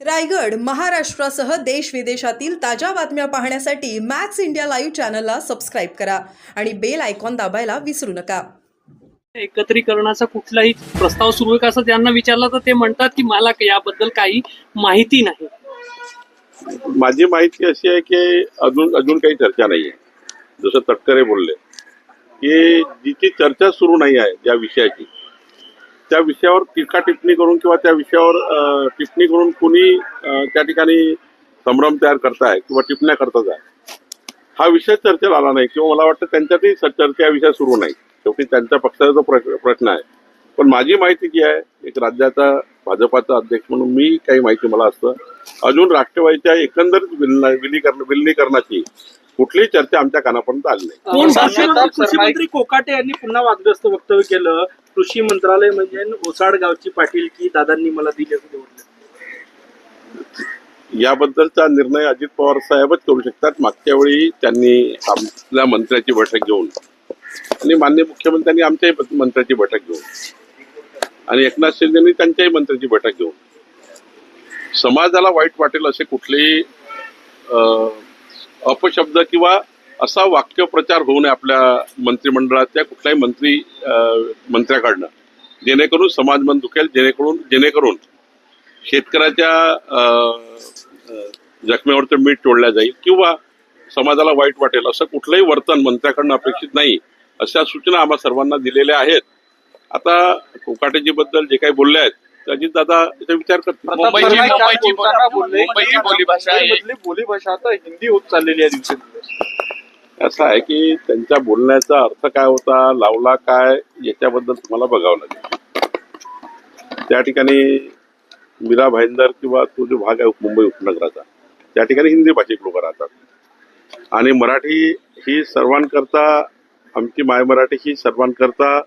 रायगड महाराष्ट्रासह देश विदेशातील ताज्या बातम्या पाहण्यासाठी मॅक्स इंडिया लाईव्ह चॅनलला सबस्क्राईब करा आणि बेल आयकॉन दाबायला विसरू नका. एकत्रीकरणाचा कुठलाही प्रस्ताव सुरू आहे का असं त्यांना विचारलं तर ते म्हणतात की मला याबद्दल काही माहिती नाही. माझी माहिती अशी आहे की अजून अजून काही चर्चा नाही आहे. जसं तटकरे बोलले की जिची चर्चा सुरू नाही आहे ज्या विषयाची त्या विषयावर टीका टिप्पणी करून किंवा त्या विषयावर टिप्पणी करून कुणी त्या ठिकाणी संभ्रम तयार करताय किंवा टिप्पण्या करतात आहे हा विषय चर्चेला आला नाही किंवा मला वाटतं त्यांच्यातही चर्चा या विषय सुरू नाही. शेवटी त्यांच्या पक्षाचा जो प्रश्न आहे. पण माझी माहिती जी आहे एक राज्याचा भाजपाचा अध्यक्ष म्हणून मी काही माहिती मला असतं. अजून राष्ट्रवादीच्या एकंदरीत विलीना- विलीकरण विलिनीकरणाची कुठलीही चर्चा आमच्या कानापर्यंत आली नाही. कृषी मंत्री कोकाटे यांनी पुन्हा वादग्रस्त वक्तव्य केलं. कृषी मंत्रालय म्हणजे ओसाड गावची पाटील की दादांनी मला दिली असं. याबद्दलचा निर्णय अजित पवार साहेबच करू शकतात. मागच्या वेळी त्यांनी आपल्या मंत्र्याची बैठक घेऊन आणि मान्य मुख्यमंत्र्यांनी आमच्याही मंत्र्याची बैठक घेऊन आणि एकनाथ शिंदेनी त्यांच्याही मंत्र्याची बैठक घेऊन समाजाला वाईट वाटेल असे कुठलेही अं, अपशब्द किंवा असा वाक्यप्रचार होऊ नये आपल्या मंत्रिमंडळाच्या कुठल्याही मंत्री मंत्र्याकडनं. जेणेकरून समाज मन दुखेल जेणेकरून जेणेकरून शेतकऱ्याच्या जखमेवरचं मीठ तोडल्या जाईल किंवा समाजाला वाईट वाटेल असं कुठलंही वर्तन मंत्र्याकडनं अपेक्षित नाही अशा सूचना आम्हा सर्वांना दिलेल्या आहेत. आता कोकाटेजीबद्दल जे काही बोलले आहेत अजित दादा याचा विचार करतील मुंबईची मुंबईची मुंबईची आहे. आता हिंदी होत चाललेली आहे दिवसेंदिवस असं आहे की त्यांच्या बोलण्याचा अर्थ काय होता लावला काय याच्याबद्दल तुम्हाला बघावं लागेल. त्या ठिकाणी मीरा भाईंदर किंवा तो जो भाग आहे मुंबई उपनगराचा त्या ठिकाणी हिंदी भाषिक लोक राहतात. आणि मराठी ही सर्वांकरता आमची माय मराठी ही सर्वांकरता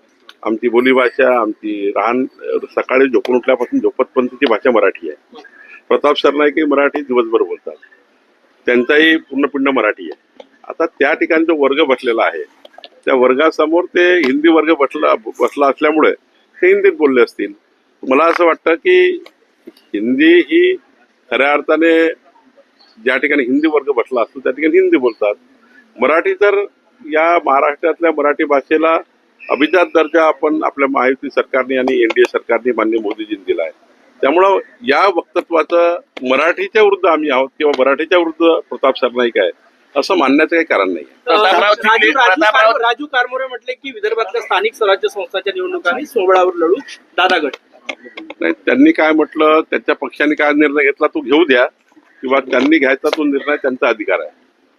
आमची बोलीभाषा आमची राहण सकाळी झोपून उठल्यापासून झोपतपर्यंतची भाषा मराठी आहे. प्रताप सरनाईकही मराठी दिवसभर बोलतात. त्यांचाही पूर्णपिंड मराठी आहे. आता त्या ठिकाणी जो वर्ग बसलेला आहे. त्या वर्गासमोर ते हिंदी वर्ग बसला बसला असल्यामुळे ते हिंदीत बोलले असतील. मला असं वाटतं की हिंदी ही खऱ्या अर्थाने ज्या ठिकाणी हिंदी वर्ग बसला असतो त्या ठिकाणी हिंदी बोलतात. मराठी तर या महाराष्ट्रातल्या मराठी भाषेला अभिजात दर्जा आपण आपल्या महायुती सरकारने आणि एनडीए सरकारने मान्य मोदीजींनी दिला आहे त्यामुळं या वक्तत्वाचं मराठीच्या विरुद्ध आम्ही आहोत किंवा मराठीच्या विरुद्ध प्रताप सरनाईक आहे असं मानण्याचं काही कारण नाही प्रतापराव राजू- कारमोरे म्हटले की विदर्भातल्या स्थानिक स्वराज्य संस्थांच्या निवडणुकांनी सोहळ्यावर लढू दादा गट. नाही त्यांनी काय म्हटलं त्यांच्या पक्षाने काय निर्णय घेतला तो घेऊ द्या किंवा त्यांनी घ्यायचा तो निर्णय त्यांचा अधिकार आहे.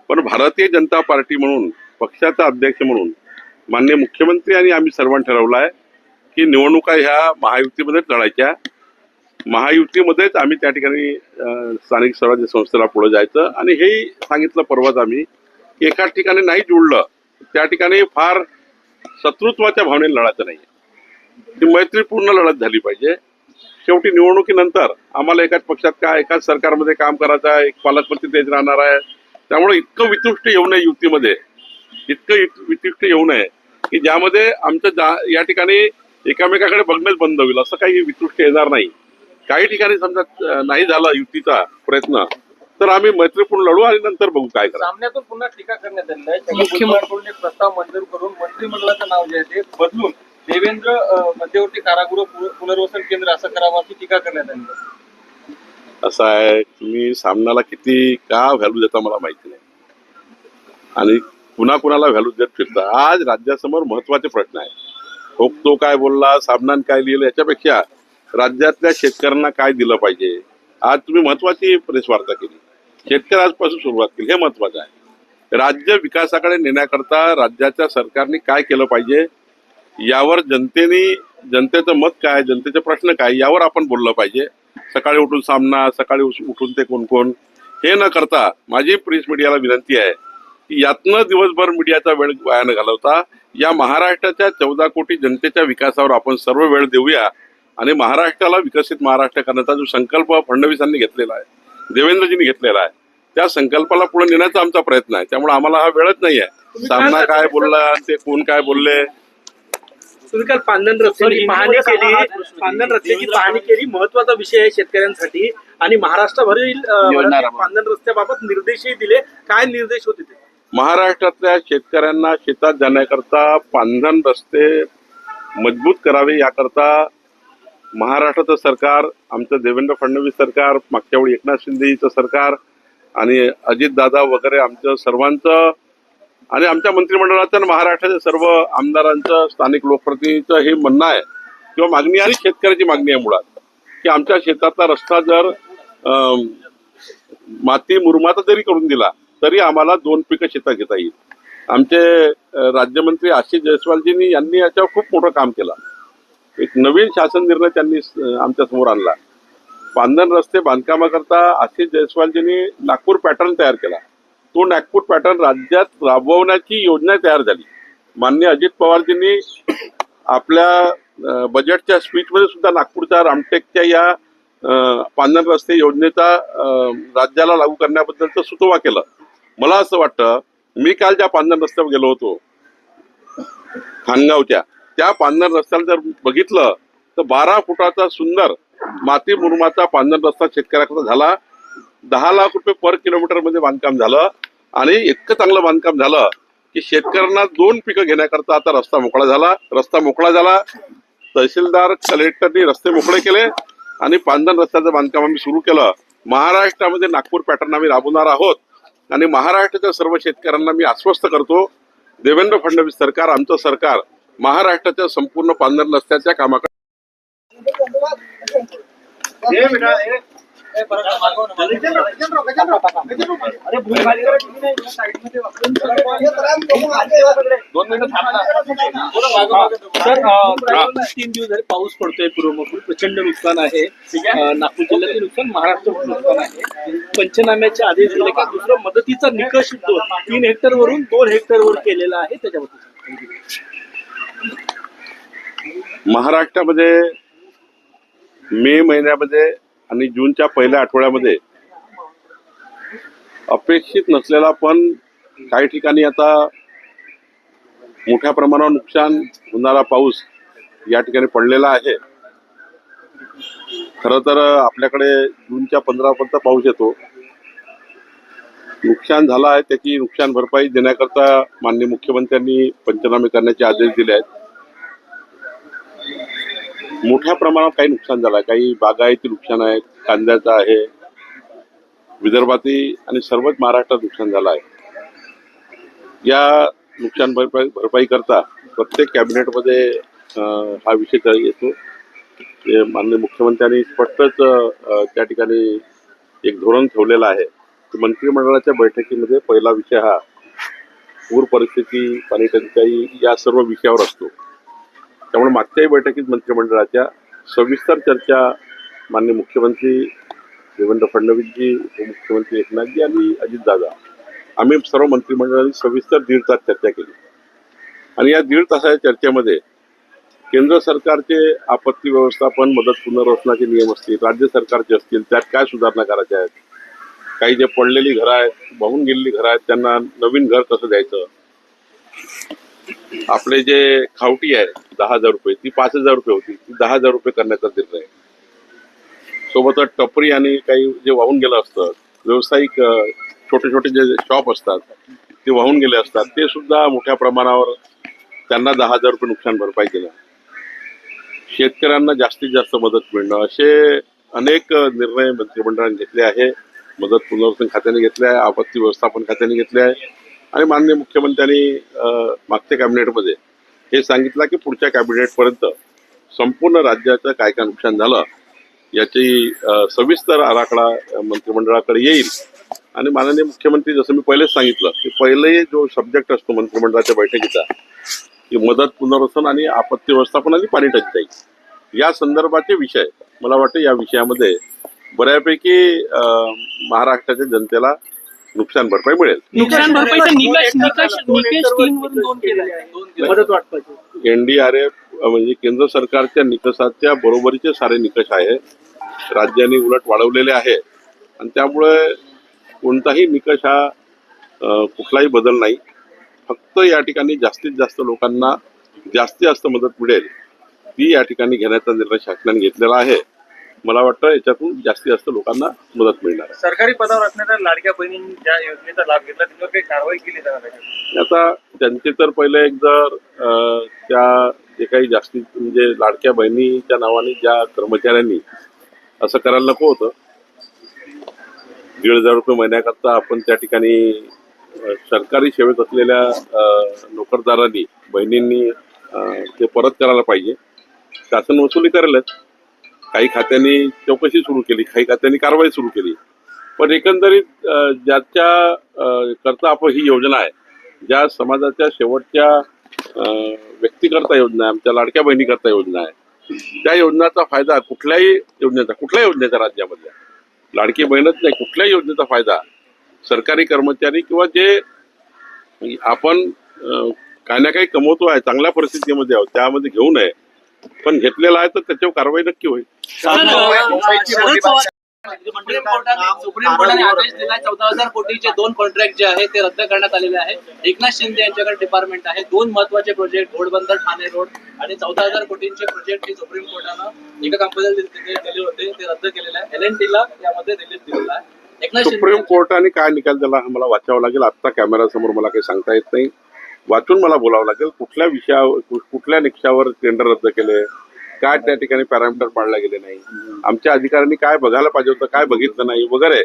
पण भारतीय जनता पार्टी म्हणून पक्षाचा अध्यक्ष म्हणून मान्य मुख्यमंत्री आणि आम्ही सर्वांनी ठरवलं आहे की निवडणुका ह्या महायुतीमध्येच लढायच्या. महायुतीमध्येच आम्ही त्या ठिकाणी स्थानिक स्वराज्य संस्थेला पुढे जायचं आणि हेही सांगितलं परवाच आम्ही की एका ठिकाणी नाही जुळलं त्या ठिकाणी फार शत्रुत्वाच्या भावनेने लढायचं नाही ती मैत्रीपूर्ण लढत झाली पाहिजे. शेवटी निवडणुकीनंतर आम्हाला एकाच पक्षात काय एकाच सरकारमध्ये काम करायचं आहे एक पालकमंत्री तेच राहणार आहे. त्यामुळे इतकं वितुष्ट येऊ नये युतीमध्ये. इतकं वितुष्ट येऊ नये. की ज्यामध्ये आमचं जा- या ठिकाणी एकामेकाकडे बघणंच बंद होईल असं काही वितुष्ट येणार नाही. काही ठिकाणी समजा नाही झाला युतीचा प्रयत्न तर आम्ही मैत्रीपूर्ण लढू आणि नंतर बघू काय करा सामन्यातून पुन्हा टीका करण्यात आलेली आहे. प्रस्ताव मंजूर करून मंत्रिमंडळाचं नाव जे आहे ते बदलून देवेंद्र मध्यवर्ती कारागृह पुनर्वसन केंद्र असं करावं अशी टीका करण्यात आली आहे. असं आहे तुम्ही सामनाला किती का व्हॅल्यू देता मला माहिती नाही. आणि पुन्हा कुणाला व्हॅल्यू देत फिरता? आज राज्यासमोर महत्त्वाचे प्रश्न आहे तो तो काय बोलला साबणान काय लिहिलं याच्यापेक्षा राज्यातल्या शेतकऱ्यांना काय दिलं पाहिजे? आज तुम्ही महत्वाची प्रेस वार्ता केली. शेतकरी आजपासून सुरुवात केली. हे महत्वाचं आहे. राज्य विकासाकडे नेण्याकरता राज्याच्या सरकारने काय केलं पाहिजे? यावर जनतेने जनतेचं मत काय जनतेचे प्रश्न काय यावर आपण बोललं पाहिजे. सकाळी उठून सामना सकाळी उठून ते कोण कोण हे न करता माझी प्रेस मीडियाला विनंती आहे यातनं दिवसभर मीडियाचा वेळ वाया न घालवता. या महाराष्ट्राच्या चौदा कोटी जनतेच्या विकासावर आपण सर्व वेळ देऊया. आणि महाराष्ट्राला विकसित महाराष्ट्र करण्याचा जो संकल्प फडणवीसांनी घेतलेला आहे देवेंद्रजींनी घेतलेला आहे त्या संकल्पाला पुढे नेण्याचा आमचा प्रयत्न आहे. त्यामुळे आम्हाला हा वेळच नाही आहे. सामना काय बोलला ते कोण काय बोलले? तुम्ही काल पांधन रस्त्याची पाहणी केली. पांधन रस्त्याची पाहणी केली. महत्त्वाचा विषय आहे शेतकऱ्यांसाठी. आणि महाराष्ट्राभरील पांधन रस्त्याबाबत निर्देशही दिले. काय निर्देश होते ते? महाराष्ट्रातल्या शेतकऱ्यांना शेतात जाण्याकरता पांधन रस्ते मजबूत करावे याकरता महाराष्ट्राचं सरकार आमचं देवेंद्र फडणवीस सरकार मागच्या वेळी एकनाथ शिंदेचं सरकार आणि अजितदादा वगैरे आमचं सर्वांचं आणि आमच्या मंत्रिमंडळाचं आणि महाराष्ट्राच्या सर्व आमदारांचं स्थानिक लोकप्रतिनिधीचं हे म्हणणं आहे किंवा मागणी आणि शेतकऱ्याची मागणी आहे मुळात की आमच्या शेतातला रस्ता जर माती मुरमाता जरी करून दिला तरी आम्हाला दोन पिकं शेतात घेता येईल. आमचे राज्यमंत्री आशिष जयस्वालजींनी यांनी याच्यावर खूप मोठं काम केलं. एक नवीन शासन निर्णय त्यांनी आमच्यासमोर आणला. बांधण रस्ते बांधकामाकरता आशिष जयस्वालजींनी नागपूर पॅटर्न तयार केला. तो नागपूर पॅटर्न राज्यात राबवण्याची योजना तयार झाली. माननीय अजित पवारजींनी आपल्या बजेटच्या स्पीचमध्ये सुद्धा नागपूरच्या रामटेकच्या या पांधन रस्ते योजनेचा राज्याला लागू करण्याबद्दलचं सुतोवा केलं. मला असं वाटतं मी काल ज्या पांढर रस्त्यावर गेलो होतो खानगावच्या त्या पांढर रस्त्याला जर बघितलं तर बारा फुटाचा सुंदर माती मुरमाचा पांढर रस्ता शेतकऱ्याकडे झाला. दहा लाख रुपये पर किलोमीटरमध्ये बांधकाम झालं आणि इतकं चांगलं बांधकाम झालं की शेतकऱ्यांना दोन पिकं घेण्याकरता आता रस्ता मोकळा झाला रस्ता मोकळा झाला. तहसीलदार कलेक्टरनी रस्ते मोकळे केले आणि पांधन रस्त्याचं बांधकाम आम्ही सुरू केलं. महाराष्ट्रामध्ये नागपूर पॅटर्न आम्ही राबवणार आहोत. आणि महाराष्ट्राच्या सर्व शेतकऱ्यांना मी आश्वस्त करतो देवेंद्र फडणवीस सरकार आमचं सरकार महाराष्ट्राच्या संपूर्ण पांधन रस्त्याच्या कामाकडे दोन मिनिटं सर तीन दिवस झाले पाऊस पडतोय पूर्वमुखी प्रचंड नुकसान आहे. नागपूर जिल्ह्यातील नुकसान महाराष्ट्र नुकसान आहे. पंचनाम्याचे आदेश दिले की दुसरं मदतीचा निकष दो- तीन हेक्टर वरून दोन हेक्टर वर केलेला आहे त्याच्याबद्दल. महाराष्ट्रामध्ये मे महिन्यामध्ये आणि जूनच्या पहिल्या आठवड्यामध्ये अपेक्षित नसलेला पण काही ठिकाणी आता मोठ्या प्रमाणावर नुकसान होणारा पाऊस या ठिकाणी पडलेला आहे. खरं तर आपल्याकडे जूनच्या पंधरापर्यंत पाऊस येतो. नुकसान झालं आहे त्याची नुकसान भरपाई देण्याकरता माननीय मुख्यमंत्र्यांनी पंचनामे करण्याचे आदेश दिले आहेत. मोठ्या प्रमाणात काही नुकसान झालं आहे. काही बागायती नुकसान आहे कांद्याचं आहे विदर्भातील आणि सर्वच महाराष्ट्रात नुकसान झालं आहे. या नुकसान भरपाई भरपाई करता प्रत्येक कॅबिनेटमध्ये हा विषय येतो. माननीय मुख्यमंत्र्यांनी स्पष्टच त्या ठिकाणी एक धोरण ठेवलेलं आहे की मंत्रिमंडळाच्या बैठकीमध्ये पहिला विषय हा पूर परिस्थिती पाणी टंचाई या सर्व विषयावर असतो. त्यामुळे मागच्याही बैठकीत मंत्रिमंडळाच्या सविस्तर चर्चा माननीय मुख्यमंत्री देवेंद्र फडणवीसजी उपमुख्यमंत्री एकनाथजी आणि अजितदादा आम्ही सर्व मंत्रिमंडळाने सविस्तर दीड तास चर्चा केली. आणि या दीड तासाच्या चर्चेमध्ये केंद्र सरकारचे आपत्ती व्यवस्थापन मदत पुनर्वसनाचे नियम असतील राज्य सरकारचे असतील त्यात काय सुधारणा करायच्या आहेत? काही जे पडलेली घरं आहेत वाहून गेलेली घरं आहेत त्यांना नवीन घर कसं द्यायचं? आपले जे खावटी आहे दहा हजार रुपये ती पाच हजार रुपये होती. ती दहा हजार रुपये करण्याचा निर्णय सोबतच टपरी आणि काही जे वाहून गेलं असतं व्यावसायिक छोटे छोटे जे शॉप असतात ते वाहून गेले असतात ते सुद्धा मोठ्या प्रमाणावर त्यांना दहा हजार रुपये नुकसान भरपाई केलं. शेतकऱ्यांना जास्तीत जास्त मदत मिळणं असे अनेक निर्णय मंत्रिमंडळाने घेतले आहे. मदत पुनर्वसन खात्याने घेतले आहे आपत्ती व्यवस्थापन खात्याने घेतले आहे. आणि माननीय मुख्यमंत्र्यांनी मागच्या कॅबिनेटमध्ये हे सांगितलं की पुढच्या कॅबिनेटपर्यंत संपूर्ण राज्याचं काय काय नुकसान झालं याची सविस्तर आराखडा मंत्रिमंडळाकडे येईल. आणि माननीय मुख्यमंत्री जसं मी पहिलेच सांगितलं की पहिले जो सब्जेक्ट असतो मंत्रिमंडळाच्या बैठकीचा की मदत पुनर्वसन आणि आपत्ती व्यवस्थापन आणि पाणी टंचाई. या संदर्भाचे विषय मला वाटतं या विषयामध्ये बऱ्यापैकी महाराष्ट्राच्या जनतेला नुकसान भरपाई मिळेल. नुकसान भरपाईचा निकष निकष निकष तीन वरून दोन केला आहे मदत वाटपाची. एनडीआरएफ म्हणजे केंद्र सरकारच्या निकषाच्या बरोबरीचे सारे निकष आहे. राज्यांनी उलट वाढवलेले आहे. आणि त्यामुळे कोणताही निकष हा अ, कुठलाही बदल नाही. फक्त या ठिकाणी जास्तीत जास्त लोकांना जास्तीत जास्त मदत मिळेल. ती या ठिकाणी घेण्याचा निर्णय शासनाने घेतलेला आहे. मला वाटतं याच्यातून जास्तीत जास्त लोकांना मदत मिळणार आहे. सरकारी पदावर असणाऱ्या लाडक्या बहिणींनी ज्या योजनेचा लाभ घेतला त्याच्यावर काही कारवाई केली जाणार आहे आता त्यांचे तर पहिले एक जर त्या जे काही जास्ती म्हणजे लाडक्या बहिणीच्या नावाने ज्या कर्मचाऱ्यांनी असं करायला नको होतं दीड हजार रुपये महिन्याकरता आपण त्या ठिकाणी सरकारी सेवेत असलेल्या नोकरदारांनी बहिणींनी ते परत करायला पाहिजे. शासन वसुली करेलच. काही खात्यांनी चौकशी सुरू केली काही खात्यांनी कारवाई सुरू केली. पण एकंदरीत ज्याच्या करता आपण ही योजना आहे ज्या समाजाच्या शेवटच्या अं, व्यक्तीकरता योजना आहे आमच्या लाडक्या बहिणीकरता योजना आहे त्या योजनेचा फायदा कुठल्याही योजनेचा कुठल्याही योजनेचा राज्यामधल्या लाडकी बहीणच नाही कुठल्याही योजनेचा फायदा सरकारी कर्मचारी किंवा जे आपण काही ना काही कमवतो आहे चांगल्या परिस्थितीमध्ये आहोत त्यामध्ये घेऊ नये. पण घेतलेला आहे तर त्याच्यावर कारवाई नक्की होईल. सुप्रीम कोर्टाने सुप्रीम कोर्टाने आदेश दिला चौदा हजार कोटीचे दोन कॉन्ट्रॅक्ट जे आहेत ते रद्द करण्यात आलेले आहेत. एकनाथ शिंदे यांच्याकडे डिपार्टमेंट आहे. दोन महत्त्वाचे प्रोजेक्ट घोडबंदर ठाणे रोड आणि चौदा हजार कोटींचे प्रोजेक्ट हे सुप्रीम कोर्टानं एका कंपनीला दिले होते. ते रद्द केलेले आहे. एल एन टीला यामध्ये रिलीज दिलेला आहे. एकनाथ सुप्रीम कोर्टाने काय निकाल दिला हा मला वाचावं लागेल. आत्ता कॅमेरासमोर मला काही सांगता येत नाही. वाचून मला बोलावं लागेल. कुठल्या विषयावर कुठल्या निकषावर टेंडर रद्द केले? काय त्या ठिकाणी पॅरामीटर पाळले गेले नाही? आमच्या अधिकाऱ्यांनी काय बघायला पाहिजे होतं काय बघितलं नाही? वगैरे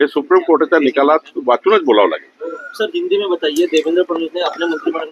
हे सुप्रीम कोर्टाच्या निकालात वाचूनच बोलावं लागेल. सर हिंदी में बताइए देवेंद्र फडणवीस ने अपने मंत्रिमंडल